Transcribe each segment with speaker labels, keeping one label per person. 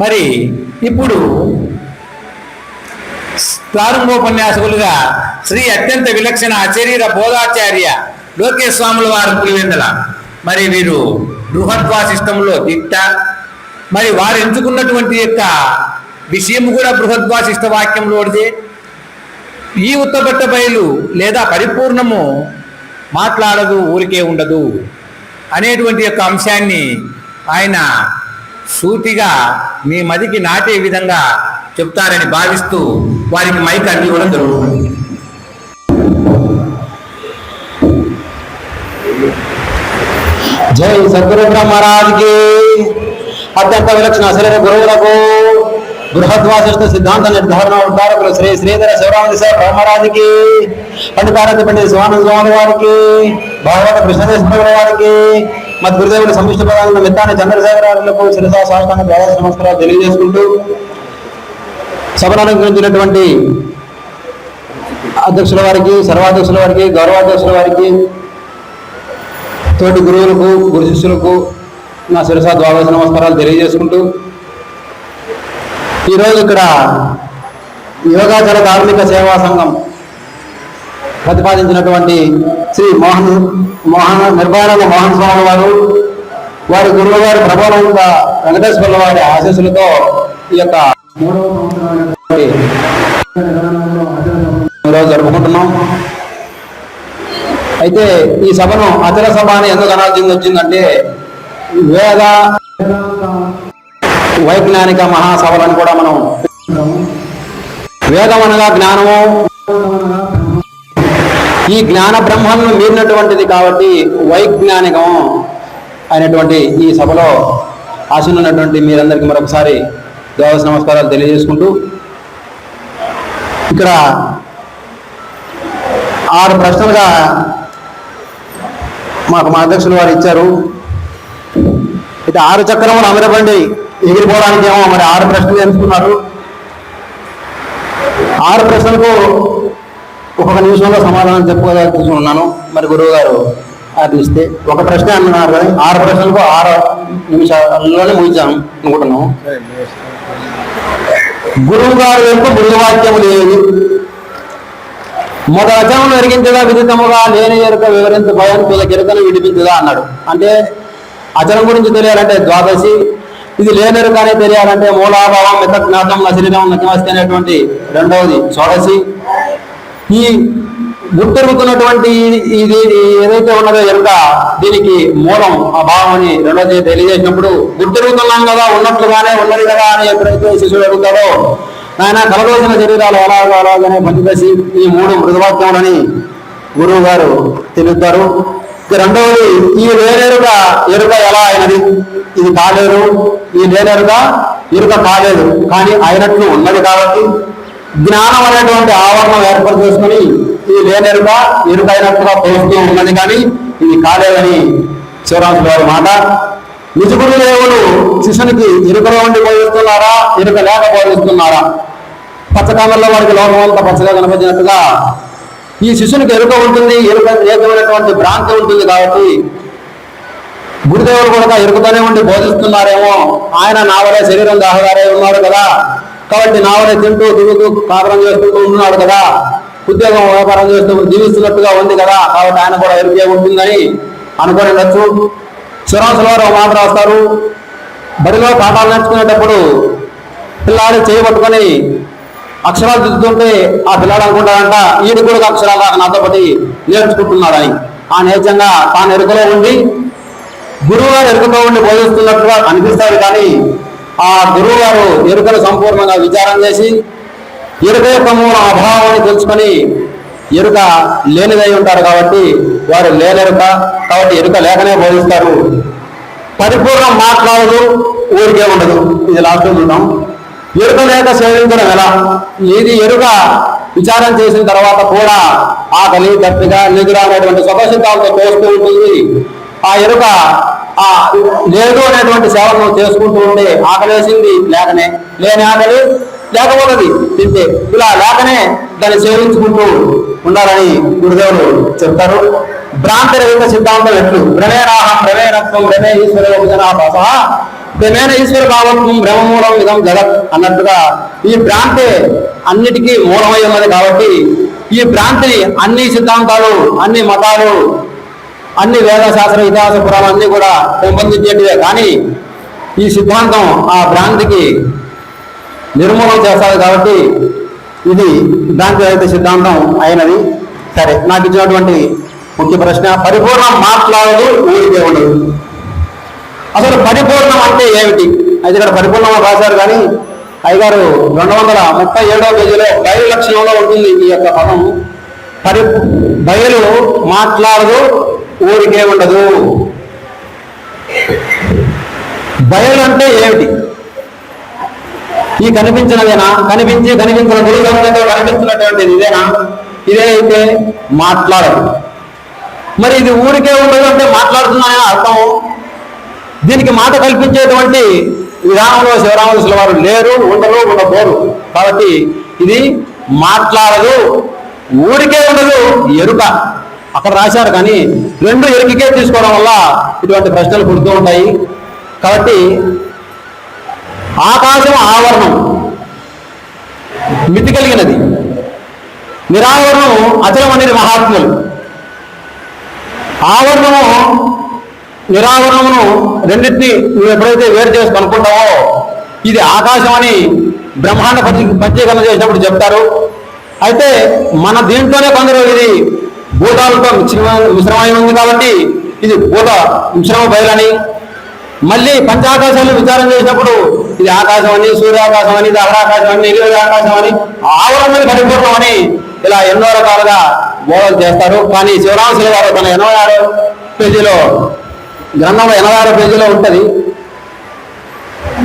Speaker 1: మరి ఇప్పుడు ప్రారంభోపన్యాసకులుగా శ్రీ అత్యంత విలక్షణ అశరీర బోధాచార్య లోకేశ్ స్వాముల వారు పులివెందల. మరి వీరు బృహద్వాసిష్టంలో దిట్ట. మరి వారు ఎంచుకున్నటువంటి యొక్క విషయం కూడా బృహద్వాసిష్ట వాక్యంలోడిదే ఈ ఉత్తపట్ట బయలు లేదా పరిపూర్ణము మాట్లాడదు ఊరికే ఉండదు అనేటువంటి యొక్క అంశాన్ని ఆయన సూటిగా మీ మదికి నాటే విధంగా చెప్తారని భావిస్తూ వారికి మైక్ అందివ్వడం జరుగుతుంది.
Speaker 2: జై సద్గురు మహారాజ్కి అత్యంత విలక్షణ శరీర గురువులకు బృహద్వాసిష్ట సిద్ధాంత నిర్ధారణ ఉద్ధారకులు శ్రీ శ్రీధర శివరామ బ్రహ్మరాజుకి పండితానంద పండిత స్వామి స్వామి వారికి భాగవత కృష్ణదేశ్వర వారికి మా గురుదేవుడి సమిష్టి పదాలను మిత్తాన్ని చంద్రశేఖరాలకు శిరసా సాష్టాంగ ద్వాదశ నమస్కారాలు తెలియజేసుకుంటూ సభను అనుగ్రహించినటువంటి అధ్యక్షుల వారికి సర్వాధ్యక్షుల వారికి గౌరవాధ్యక్షుల వారికి తోటి గురువులకు గురు శిష్యులకు నా శిరస ద్వాదశ నమస్కారాలు తెలియజేసుకుంటూ ఈరోజు ఇక్కడ యోగాచర ధార్మిక సేవా సంఘం ప్రతిపాదించినటువంటి శ్రీ మోహన్ మోహన్ నిర్భయానంద మోహన్ స్వామి వారు వారి గురువు గారి ప్రభావంగా వెంకటేశ్వర వారి ఆశీస్సులతో ఈ యొక్క ఈరోజు జరుపుకుంటున్నాం. అయితే ఈ సభను అచల సభ అని ఎందుకు అనాల్సి వచ్చిందంటే వేద వైజ్ఞానిక మహాసభలను కూడా మనం వేదం అనగా జ్ఞానము. ఈ జ్ఞాన బ్రహ్మను మీరినటువంటిది కాబట్టి వైజ్ఞానికం అయినటువంటి ఈ సభలో ఆశనున్నటువంటి మీరందరికీ మరొకసారి దేవస్ నమస్కారాలు తెలియజేసుకుంటూ ఇక్కడ ఆరు ప్రశ్నలుగా మాకు మా అధ్యక్షులు వారు ఇచ్చారు. అయితే ఆరు చక్రములు అమరబండి ఎగిరిపోవడానికి ఏమో మరి ఆరు ప్రశ్నలు ఎంచుకున్నారు. ఆరు ప్రశ్నలకు ఒక్కొక్క నిమిషంలో సమాధానం చెప్పుకోదలుచుకున్నాను మరి గురువు గారు ఆజ్ఞిస్తే ఒక ప్రశ్న అన్నారు కానీ ఆరు ప్రశ్నలకు ఆరు నిమిషాల్లోనే ముగించాను అనుకుంటున్నాం గురువు గారు యొక్క మృదువాక్యము లేదు మొదలచమును ఎరిగించదా విదితముగా లేని ఎరుక వివరించ భయం పిల్లకెరుకను విడిపించదా అన్నాడు. అంటే అచనం గురించి తెలియాలంటే ద్వాదశి ఇది లేనెరుక కానీ తెలియాలంటే మూలాభావం మిత జ్ఞాతం శరీరం నకిమస్తి అనేటువంటి రెండవది షోడశి. ఈ గుర్తెరుగుతున్నటువంటి ఇది ఏదైతే ఉన్నదో ఎరుక దీనికి మూలం ఆ భావం అని రెండోది తెలియజేసినప్పుడు గుర్తెరుగుతున్నాం కదా ఉన్నట్లుగానే ఉన్నది కదా అని ఎప్పుడైతే శిశువు అడుగుతాడో ఆయన కలదోసిన శరీరాలు అలాగ అలాగనే పనిచేసి ఈ మూడు మృదువాక్యములని గురువు గారు తెలుపుతారు రెండవది ఈ లేనేరుక ఎరుక ఎలా అయినది? ఇది కాలేదు ఈ లేనేరుక ఎరుక కాలేదు కానీ అయినట్లు ఉన్నది కాబట్టి జ్ఞానం అనేటువంటి ఆవరణం ఏర్పాటు చేసుకుని ఈ లేనెరుక ఎరుకైనట్టుగా పోస్తూ ఉన్నది కానీ ఇది కాలేదని శివరాజు గారి మాట. నిజగురు దేవుడు శిష్యునికి ఎరుకలో ఉండి బోధిస్తున్నారా ఎరుక లేక బోధిస్తున్నారా? పచ్చకాలంలో వాడికి లోకం అంతా పచ్చగా కనిపించినట్టుగా ఈ శిష్యునికి ఎరుక ఉంటుంది ఎరుక ఏకమైనటువంటి భ్రాంతి ఉంటుంది కాబట్టి గురుదేవుడు కూడా ఎరుకతోనే ఉండి బోధిస్తున్నారేమో. ఆయన నావలే శరీరం దాహదారే ఉన్నాడు కదా. కాబట్టి నావలే తింటూ తిరుగుతూ కాపురం చేసుకుంటూ ఉన్నాడు కదా. ఉద్యోగం వ్యాపారం చేస్తూ జీవిస్తున్నట్టుగా ఉంది కదా. కాబట్టి ఆయన కూడా ఎరుగే ఉంటుందని అనుకొని ఉండొచ్చు శివరాసుల వారు ఒక మాట రాస్తారు. బడిలో పాఠాలు నేర్చుకునేటప్పుడు పిల్లాడు చేయబట్టుకొని అక్షరాలు దిద్దుతుంటే ఆ పిల్లాడు అనుకుంటాడంట ఈడు కూడా అక్షరాలు రాక నాతో పాటు నేర్చుకుంటున్నాడని. ఆ నేచంగా తాను ఎరుకలో ఉండి గురువు గారు ఎరుకలో ఉండి బోధిస్తున్నట్టుగా అనిపిస్తాడు కానీ ఆ గురువు గారు ఎరుకను సంపూర్ణంగా విచారం చేసి ఎరుక యొక్క మూల అభావాన్ని తెలుసుకొని ఎరుక లేనిదై ఉంటారు కాబట్టి వారు లేనెరుక కాబట్టి ఎరుక లేకనే బోధిస్తారు. పరిపూర్ణం మాట్లాడదు ఊరికే ఉండదు. ఇది లాస్ట్ చూద్దాం. ఎరుక లేక సేవించడం ఎలా? ఇది ఎరుక విచారం చేసిన తర్వాత కూడా ఆకలి దప్పిక నిద్ర అనేటువంటి స్వభాషితాలతో తోస్తూ ఉంటుంది. ఆ ఎరుక లేదు అనేటువంటి సేవలు చేసుకుంటూ ఉండే ఆకలేసింది లేకనే లేని ఆకలి లేకపోతుంది తింటే. ఇలా లేకనే దాన్ని సేవించుకుంటూ ఉండాలని గురుదేవులు చెప్తారు. భ్రాంతి రహిత సిద్ధాంతం ఎట్లు? భ్రమేరాహం భ్రమేరత్వం భ్రమే ఈశ్వర విజనాభాస భ్రమేణ ఈశ్వర భావత్వం భ్రమమూలం విధం జగత్ అన్నట్టుగా ఈ భ్రాంతి అన్నిటికీ మూలమై ఉన్నది కాబట్టి ఈ భ్రాంతిని అన్ని సిద్ధాంతాలు అన్ని మతాలు అన్ని వేద శాస్త్ర ఇతిహాస పురాణాలన్నీ కూడా పెంపొందించేటివే. కానీ ఈ సిద్ధాంతం ఆ భ్రాంతికి నిర్మూలన చేస్తారు కాబట్టి ఇది భ్రాంతి రహిత సిద్ధాంతం అయినది. సరే నాకు ఇచ్చినటువంటి ముఖ్య ప్రశ్న పరిపూర్ణం మాట్లాడదు ఊరికే ఉండదు అసలు పరిపూర్ణం అంటే ఏమిటి? అయితే ఇక్కడ పరిపూర్ణం రాశారు కానీ అయ్యగారు రెండు వందల ముప్పై ఏడవ పేజీలో బయలు లక్షణంలో ఉంటుంది ఈ యొక్క పదం. పరి బయలు మాట్లాడదు ఊరికే ఉండదు. బయలు అంటే ఏమిటి? ఈ కనిపించినదేనా కనిపించి కనిపించిన గురుగమనంతో కనిపించినటువంటిది ఇదేనా? ఇదే అయితే మాట్లాడదు. మరి ఇది ఊరికే ఉండదు అంటే మాట్లాడుతున్నాయని అర్థం? దీనికి మాట కల్పించేటువంటి విధానంలో శివరామకృష్ణ వారు లేరు ఉండరు ఉండబోరు. కాబట్టి ఇది మాట్లాడదు. ఊరికే ఉండదు ఎరుక. అక్కడ రాశారు కానీ రెండు ఎరుకకే తీసుకోవడం వల్ల ఇటువంటి ప్రశ్నలు పుడుతూ ఉంటాయి. కాబట్టి ఆకాశం ఆవరణం మితి కలిగినది. నిరావరణం అచలం అనేది మహాత్ములు. ఆవరణము నిరావరణమును రెండింటిని నువ్వు ఎప్పుడైతే వేరు చేసి కనుక్కుంటావో ఇది ఆకాశం అని బ్రహ్మాండ పంచీకరణ చేసినప్పుడు చెప్తారు. అయితే మన దీంట్లోనే కొందరు ఇది భూతాలతో మిశ్రమ మిశ్రమై ఉంది కాబట్టి ఇది భూత మిశ్రమ బయలని. మళ్ళీ పంచాకాశాలు విచారం చేసినప్పుడు ఇది ఆకాశం అని సూర్యాకాశం అని ఇది అని నిలువ ఆకాశం అని ఆవరణని పరిపూర్ణం అని ఇలా ఎన్నో రకాలుగా బోధలు చేస్తారు. కానీ శివరామశిల గారు తన ఎనభై ఆరో పేజీలో గ్రంథంలో ఎనభై ఆరో పేజీలో ఉంటుంది.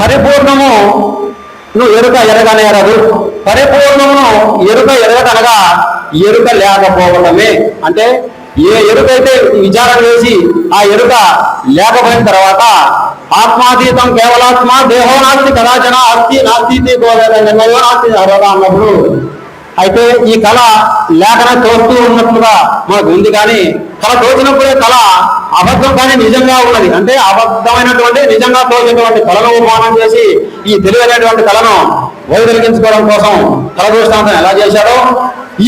Speaker 2: పరిపూర్ణము నువ్వు ఎరుక ఎరగనే ఎరదు పరిపూర్ణమును ఎరుక ఎరగటనగా ఎరుక లేకపోవడమే. అంటే ఏ ఎరుక అయితే విచారం చేసి ఆ ఎరుక లేకపోయిన తర్వాత ఆత్మాతీతం కేవలాత్మ దేహో నాస్తి కదాచన అస్తి నాస్తి నిర్ణయో నాస్తి అన్నప్పుడు అయితే ఈ కళ లేఖన తోస్తూ ఉన్నట్లుగా మనకు ఉంది. కానీ కళ తోచినప్పుడే కళ అబద్ధం కానీ నిజంగా ఉన్నది. అంటే అబద్ధమైనటువంటి నిజంగా తోచినటువంటి కళను ఉపమానం చేసి ఈ తెలివైనటువంటి కళను వైదొలిగించుకోవడం కోసం కళ దృష్టాంతం ఎలా చేశాడో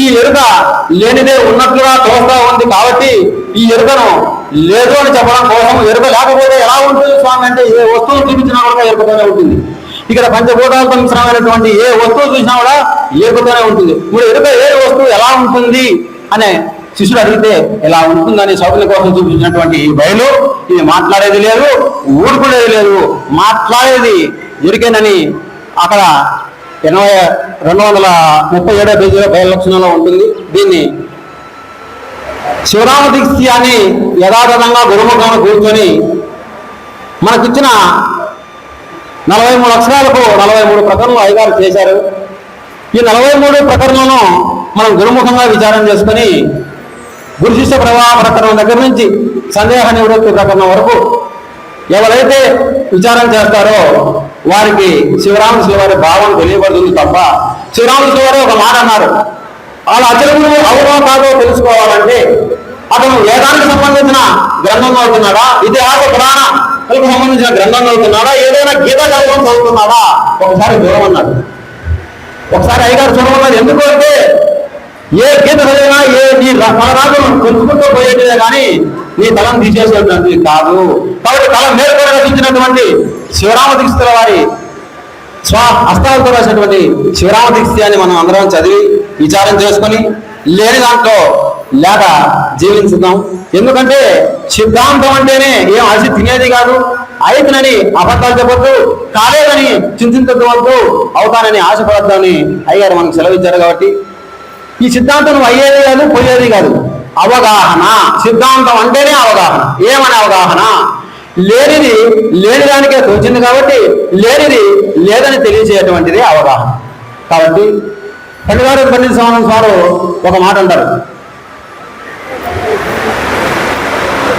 Speaker 2: ఈ ఎరుక లేనిదే ఉన్నట్లుగా తోస్తా ఉంది కాబట్టి ఈ ఎరుకను లేదు అని చెప్పడం కోసం ఎరుక లేకపోతే ఎలా ఉంటుంది స్వామి అంటే ఏ వస్తువు చూపించినా కూడా ఎరుకతోనే ఉంటుంది. ఇక్కడ పంచభూతాలతో మిశ్రమైనటువంటి ఏ వస్తువు చూసినా కూడా ఏకతోనే ఉంటుంది. ఇప్పుడు ఎరుక ఏ వస్తువు ఎలా ఉంటుంది అనే శిష్యుడు అడిగితే ఎలా ఉంటుందని సౌకర్యం కోసం చూపించినటువంటి ఈ బయలు ఇది మాట్లాడేది లేదు ఊరుకునేది లేదు. మాట్లాడేది ఎరికేనని అక్కడ ఎనభై రెండు వందల ముప్పై ఏడో పేజీలో బయలక్షణంలో లక్షణంలో ఉంటుంది. దీన్ని శివరామ దీక్షాన్ని యథాతథంగా గురుముఖంలో కూర్చొని మనకిచ్చిన నలభై మూడు అక్షరాలకు నలభై మూడు ప్రకరణలు అయ్యగారు చేశారు. ఈ నలభై మూడు ప్రకరణలను మనం గురుముఖంగా విచారం చేసుకొని గురుశిష్య ప్రవాహ ప్రకరణం దగ్గర నుంచి సందేహ నివృత్తి ప్రకరణం వరకు ఎవరైతే విచారం చేస్తారో వారికి శివరాము వారి భావం తెలియబడుతుంది తప్ప శివరాము వారు ఒక మాట అన్నారు. వాళ్ళ అచలములు అవునో కాదో తెలుసుకోవాలంటే అతను వేదానికి సంబంధించిన గ్రంథం చదువుతున్నాడా ఇతిహాస పురాణాలకు సంబంధించిన గ్రంథం చదువుతున్నాడా ఏదైనా గీత గ్రంథం చదువుతున్నాడా? ఒకసారి దూరం అన్నాడు ఒకసారి అయ్యగారు చూడమన్నాడు. ఎందుకు అంటే ఏ గీత చదివినా ఏ నీ మనరాజు మన కొంచుకుంటూ పోయేటిదే కానీ నీ తలం తీసేసేటువంటి కాదు. కాబట్టి తలం మేల్కొని రచించినటువంటి శివరామ దీక్షితుల వారి స్వ హస్తాలతో రాసినటువంటి శివరామ దీక్షాన్ని మనం అందరం చదివి విచారం చేసుకొని లేని దాంట్లో లేక జీవించుదాం ఎందుకంటే సిద్ధాంతం అంటేనే ఏం అసి తినేది కాదు అయితేనని అబద్ధాలు చెప్పొద్దు కాలేదని చింతించవద్దు అవుతానని ఆశపడద్దని అయ్యారు మనకు సెలవిచ్చారు కాబట్టి ఈ సిద్ధాంతం నువ్వు అయ్యేది కాదు పోయేది కాదు. అవగాహన సిద్ధాంతం అంటేనే అవగాహన. ఏమని అవగాహన? లేనిది లేని దానికే తోచింది కాబట్టి లేనిది లేదని తెలియజేయటువంటిది అవగాహన. కాబట్టి పండుగారు పండిత స్వామి వారు ఒక మాట అంటారు.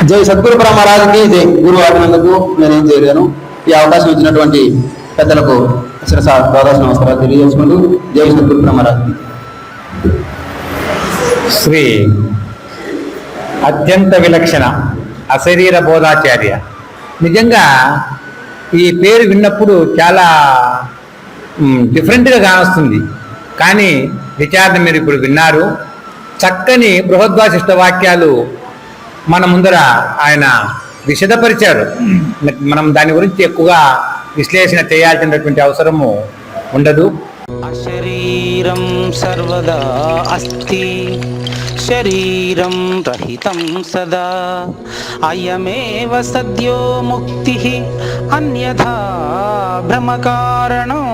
Speaker 2: జై సద్గురు బ్రహ్మరాజుకి జై అభినందుకు ఆడినందుకు నేనేం చేయలేను. ఈ అవకాశం ఇచ్చినటువంటి పెద్దలకు ప్రదర్శన ద్వాదశ నమస్కారాలు తెలియజేసుకుంటూ జై సద్గురు బ్రహ్మరాజుకి.
Speaker 1: శ్రీ అత్యంత విలక్షణ అశరీర బోధాచార్య. నిజంగా ఈ పేరు విన్నప్పుడు చాలా డిఫరెంట్గా కానొస్తుంది. కానీ విచారణ మీరు ఇప్పుడు విన్నారు. చక్కని బృహద్వాసిష్ట వాక్యాలు మన ముందర ఆయన విషదపరిచారు మనం దాని గురించి ఎక్కువగా విశ్లేషణ చేయాల్సినటువంటి అవసరము ఉండదు.
Speaker 3: అశరీరం సర్వదా అస్తి శరీరం రహితం సదా. అయమేవ సద్యో ముక్తి అన్యథా భ్రమకారణం.